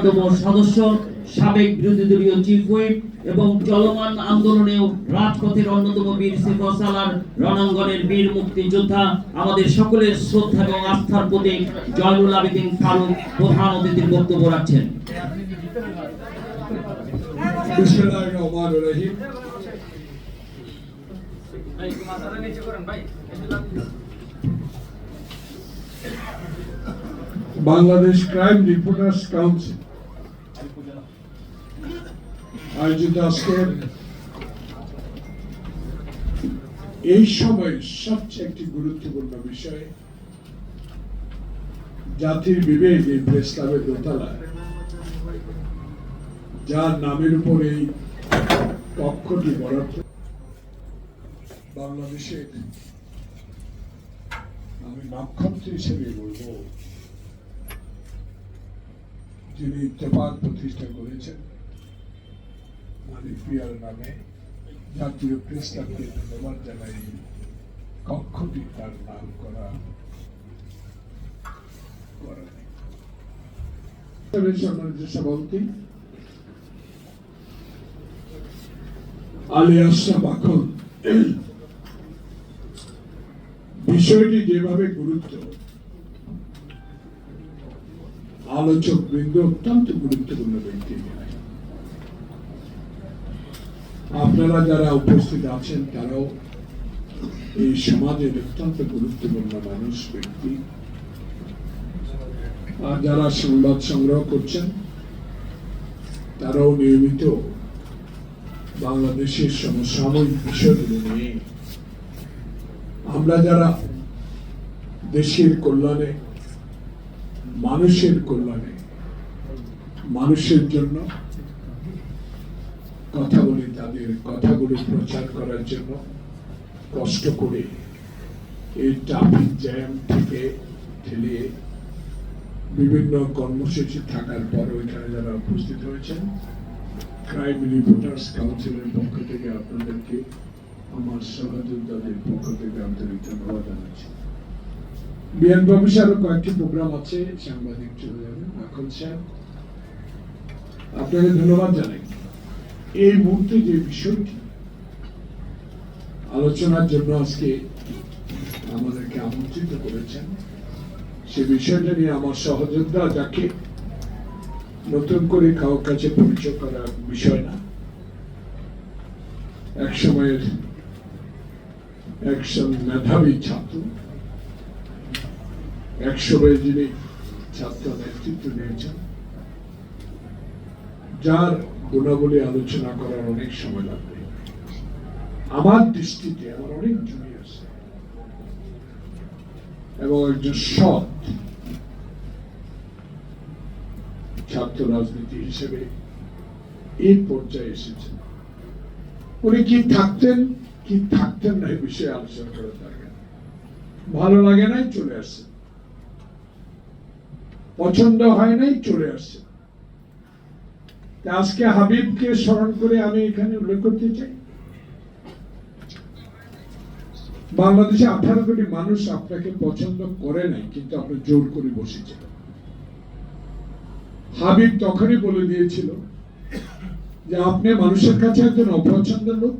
অন্যতম সদস্য, সাবেক বিরোধী দলীয় চিফ হুইপ এবং চলমান আন্দোলনেও রাজপথের অন্যতম বীর রণাঙ্গনের বীর মুক্তিযোদ্ধা আমাদের সকলের শ্রদ্ধা এবং আস্থার প্রতীক জয়নুল আবেদিন ফারুক প্রধান অতিথির বক্তব্য রাখছেন। Bangladesh crime reporters council. আয়োজিত আজকের এই সময়ের সবচেয়ে একটি গুরুত্বপূর্ণ বিষয়, জাতির বিবেক এই প্রেস দোতলায়, যার নামের উপর এই কক্ষটি বরাদ্দ। বাংলাদেশের আমি নক্ষত্র হিসেবে বলব যিনি ইত্তেফাক প্রতিষ্ঠা করেছেন। মালিকিয়ার নামে জাতীয় প্রেস ধন্যবাদ জানাই। কক্ষটি তার নাম করা সম্মানিত সভাপতি, আলী আশরাফ আখন বিষয়টি যেভাবে গুরুত্ব আলোচক বৃন্দ অত্যন্ত গুরুত্বপূর্ণ ব্যক্তি আপনারা যারা উপস্থিত আছেন, তারাও এই সমাজের অত্যন্ত গুরুত্বপূর্ণ মানুষ, ব্যক্তি। আর যারা সংবাদ সংগ্রহ করছেন, তারাও নিয়মিত বাংলাদেশের সমসাময়িক বিষয়গুলো নিয়ে। আমরা যারা দেশের কল্যাণে মানুষের কল্যাণে, মানুষের জন্য কথা বলি তাদের কথাগুলো প্রচার করার জন্য কষ্ট করে এই ট্রাফিক জ্যাম থেকে ঠেলিয়ে বিভিন্ন কর্মসূচি থাকার পর ওইখানে যারা উপস্থিত হয়েছেন ক্রাইম রিপোর্টার্স কাউন্সিলের পক্ষ থেকে আপনাদেরকে আমার সহযোদ্ধাদের পক্ষ থেকে আন্তরিক ধন্যবাদ জানাচ্ছি। বিএনপি অফিসে আরও কয়েকটি প্রোগ্রাম আছে সাংবাদিক চলে যাবেন এখন স্যার আপনাকে ধন্যবাদ জানাই এই মুহূর্তে যে বিষয়টি আলোচনার জন্য আজকে আমাদেরকে আমন্ত্রিত করেছেন সে বিষয়টা নিয়ে আমার সহযোদ্ধা যাকে নতুন করে কারোর কাছে পরিচয় করার বিষয় না এক সময়ের একজন মেধাবী ছাত্র এক সময় যিনি ছাত্র নেতৃত্ব নিয়েছেন যার গুণাবলী আলোচনা করার অনেক সময় লাগবে। আমার দৃষ্টিতে আমার অনেক জমি আছে। এবং একজন সৎ ছাত্র রাজনীতি হিসেবে এই পর্যায়ে এসেছেন। উনি কি থাকতেন কি থাকতেন না এই বিষয়ে আলোচনা করার দরকার? ভালো লাগে নাই, চলে আসছে পছন্দ হয় নাই, চলে আসছে। আজকে হাবিবকে স্মরণ করে আমি এখানে উল্লেখ করতে চাই। বাংলাদেশে আঠারো কোটি মানুষ আপনাকে পছন্দ করে নাই, কিন্তু আপনি জোর করে বসেছিলেন হাবিব তখনই বলে দিয়েছিল যে, আপনি মানুষের কাছে একজন অপছন্দের লোক।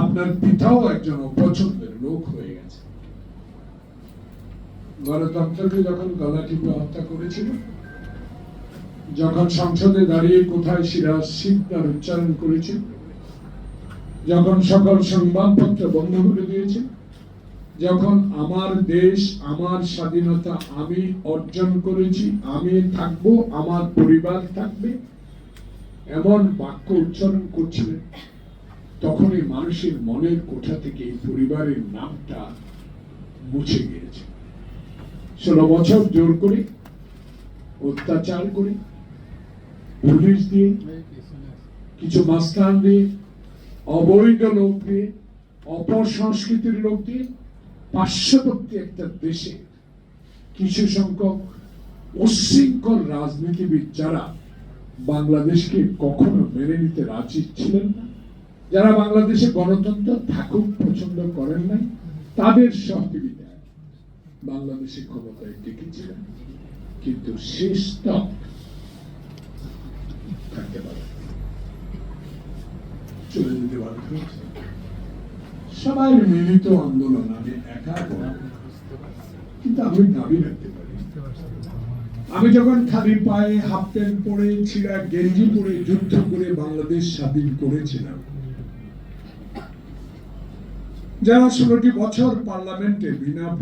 আপনার পিতাও একজন অপছন্দের লোক হয়ে গেছে। গণতন্ত্রকে যখন গলা টিপে হত্যা করেছিল, যখন সংসদে দাঁড়িয়ে কোথায় সিরাজ সিদ্ধার উচ্চারণ করেছিল, যখন সকল সংবাদপত্র বন্ধ করে দিয়েছে, যখন আমার দেশ, আমার স্বাধীনতা আমি অর্জন করেছি, আমি থাকব, আমার পরিবার থাকবে, এমন বাক্য উচ্চারণ করছিলেন, তখনই মানুষের মনের কোঠা থেকে পরিবারের নামটা মুছে গিয়েছে। ষোলো বছর জোর করে, অত্যাচার করে, পুলিশ দিয়ে, কিছু মাস্তান দিয়ে, অবৈধ লোক দিয়ে অপসংস্কৃতির লোক দিয়ে পার্শ্ববর্তী একটা দেশে কিছু সংখ্যক উশৃঙ্খল রাজনীতিবিদ যারা বাংলাদেশকে কখনো মেনে নিতে রাজি ছিলেন না, যারা বাংলাদেশে গণতন্ত্র থাকুক, পছন্দ করেন নাই, তাদের সহযোগিতায় বাংলাদেশে ক্ষমতায় টিকেছিলেন কিন্তু শেষ তক থাকতে পারে। চলে যেতে বাধ্য সবাই মিলিত আন্দোলন, আমি একা কিন্তু আমি দাবি রাখতে পারি। আমি যখন খালি পায়ে হাফ প্যান্ট পরে, ছিঁড়া গেঞ্জি পরে যুদ্ধ করে বাংলাদেশ স্বাধীন করেছিলাম, যারা ষোলোটি বছর পার্লামেন্টে বিনা